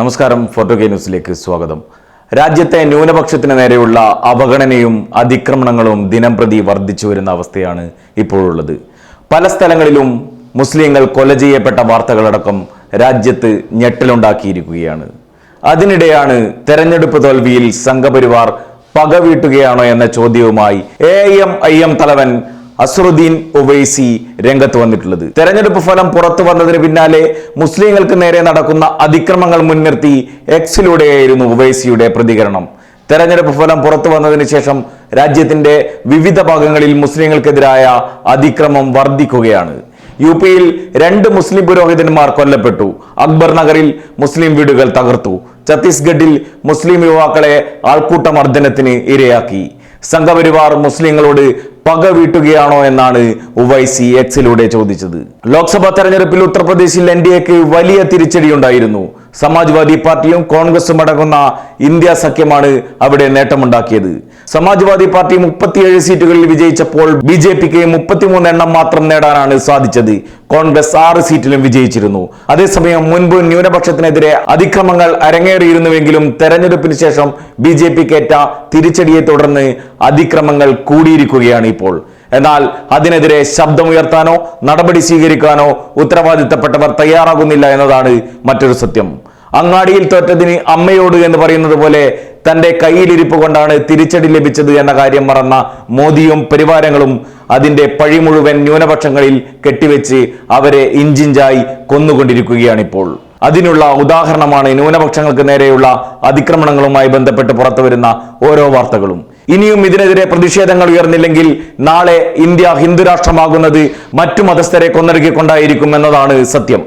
നമസ്കാരം photo K ന്യൂസിലേക്ക് സ്വാഗതം. രാജ്യത്തെ ന്യൂനപക്ഷത്തിന് നേരെയുള്ള അവഗണനയും അതിക്രമണങ്ങളും ദിനം പ്രതി വർദ്ധിച്ചു വരുന്ന അവസ്ഥയാണ് ഇപ്പോഴുള്ളത്. പല സ്ഥലങ്ങളിലും മുസ്ലിങ്ങൾ കൊല ചെയ്യപ്പെട്ട വാർത്തകളടക്കം രാജ്യത്ത് ഞെട്ടലുണ്ടാക്കിയിരിക്കുകയാണ്. അതിനിടെയാണ് തെരഞ്ഞെടുപ്പ് തോൽവിയിൽ സംഘപരിവാർ പകവീട്ടുകയാണോ എന്ന ചോദ്യവുമായി A I M I M തലവൻ അസറുദ്ദീൻ ഒവൈസി രംഗത്ത് വന്നിട്ടുള്ളത്. തെരഞ്ഞെടുപ്പ് ഫലം പുറത്തു വന്നതിന് പിന്നാലെ മുസ്ലിങ്ങൾക്ക് നേരെ നടക്കുന്ന അതിക്രമങ്ങൾ മുൻനിർത്തി എക്സിലൂടെയായിരുന്നു ഒവൈസിയുടെ പ്രതികരണം. തെരഞ്ഞെടുപ്പ് ഫലം പുറത്തു വന്നതിന് ശേഷം രാജ്യത്തിന്റെ വിവിധ ഭാഗങ്ങളിൽ മുസ്ലിങ്ങൾക്കെതിരായ അതിക്രമം വർദ്ധിക്കുകയാണ്. യു പിയിൽ രണ്ട് മുസ്ലിം പുരോഹിതന്മാർ കൊല്ലപ്പെട്ടു. അക്ബർ നഗറിൽ മുസ്ലിം വീടുകൾ തകർത്തു. ഛത്തീസ്ഗഡിൽ മുസ്ലിം യുവാക്കളെ ആൾക്കൂട്ട മർദ്ദനത്തിന് ഇരയാക്കി. സംഘപരിവാർ മുസ്ലിങ്ങളോട് പക വീട്ടുകയാണോ എന്നാണ് ഉവൈസി എക്സിലൂടെ ചോദിച്ചത്. ലോക്സഭാ തെരഞ്ഞെടുപ്പിൽ ഉത്തർപ്രദേശിൽ എൻ ഡി എക്ക് വലിയ തിരിച്ചടിയുണ്ടായിരുന്നു. സമാജ്വാദി പാർട്ടിയും കോൺഗ്രസും അടങ്ങുന്ന ഇന്ത്യ സഖ്യമാണ് അവിടെ നേട്ടമുണ്ടാക്കിയത്. സമാജ്വാദി പാർട്ടി മുപ്പത്തിയേഴ് സീറ്റുകളിൽ വിജയിച്ചപ്പോൾ ബി ജെ പിക്ക് മുപ്പത്തിമൂന്ന് എണ്ണം മാത്രം നേടാനാണ് സാധിച്ചത്. കോൺഗ്രസ് ആറ് സീറ്റിലും വിജയിച്ചിരുന്നു. അതേസമയം മുൻപ് ന്യൂനപക്ഷത്തിനെതിരെ അതിക്രമങ്ങൾ അരങ്ങേറിയിരുന്നുവെങ്കിലും തെരഞ്ഞെടുപ്പിന് ശേഷം ബി ജെ പിക്കേറ്റ തിരിച്ചടിയെ തുടർന്ന് അതിക്രമങ്ങൾ കൂടിയിരിക്കുകയാണ് ഇപ്പോൾ. എന്നാൽ അതിനെതിരെ ശബ്ദമുയർത്താനോ നടപടി സ്വീകരിക്കാനോ ഉത്തരവാദിത്തപ്പെട്ടവർ തയ്യാറാകുന്നില്ല എന്നതാണ് മറ്റൊരു സത്യം. അങ്ങാടിയിൽ തോറ്റതിന് അമ്മയോട് എന്ന് പറയുന്നത് പോലെ തന്റെ കയ്യിലിരിപ്പ് കൊണ്ടാണ് തിരിച്ചടി ലഭിച്ചത് എന്ന കാര്യം മറന്ന മോദിയും പരിവാരങ്ങളും അതിന്റെ പഴി മുഴുവൻ ന്യൂനപക്ഷങ്ങളിൽ കെട്ടിവെച്ച് അവരെ ഇഞ്ചിഞ്ചായി കൊന്നുകൊണ്ടിരിക്കുകയാണിപ്പോൾ. അതിനുള്ള ഉദാഹരണമാണ് ന്യൂനപക്ഷങ്ങൾക്ക് നേരെയുള്ള അതിക്രമണങ്ങളുമായി ബന്ധപ്പെട്ട് പുറത്തുവരുന്ന ഓരോ വാർത്തകളും. ഇനിയും ഇതിനെതിരെ പ്രതിഷേധങ്ങൾ ഉയർന്നില്ലെങ്കിൽ നാളെ ഇന്ത്യ ഹിന്ദുരാഷ്ട്രമാകുന്നത് മറ്റു മതസ്ഥരെ കൊന്നൊരുക്കിക്കൊണ്ടായിരിക്കും എന്നതാണ് സത്യം.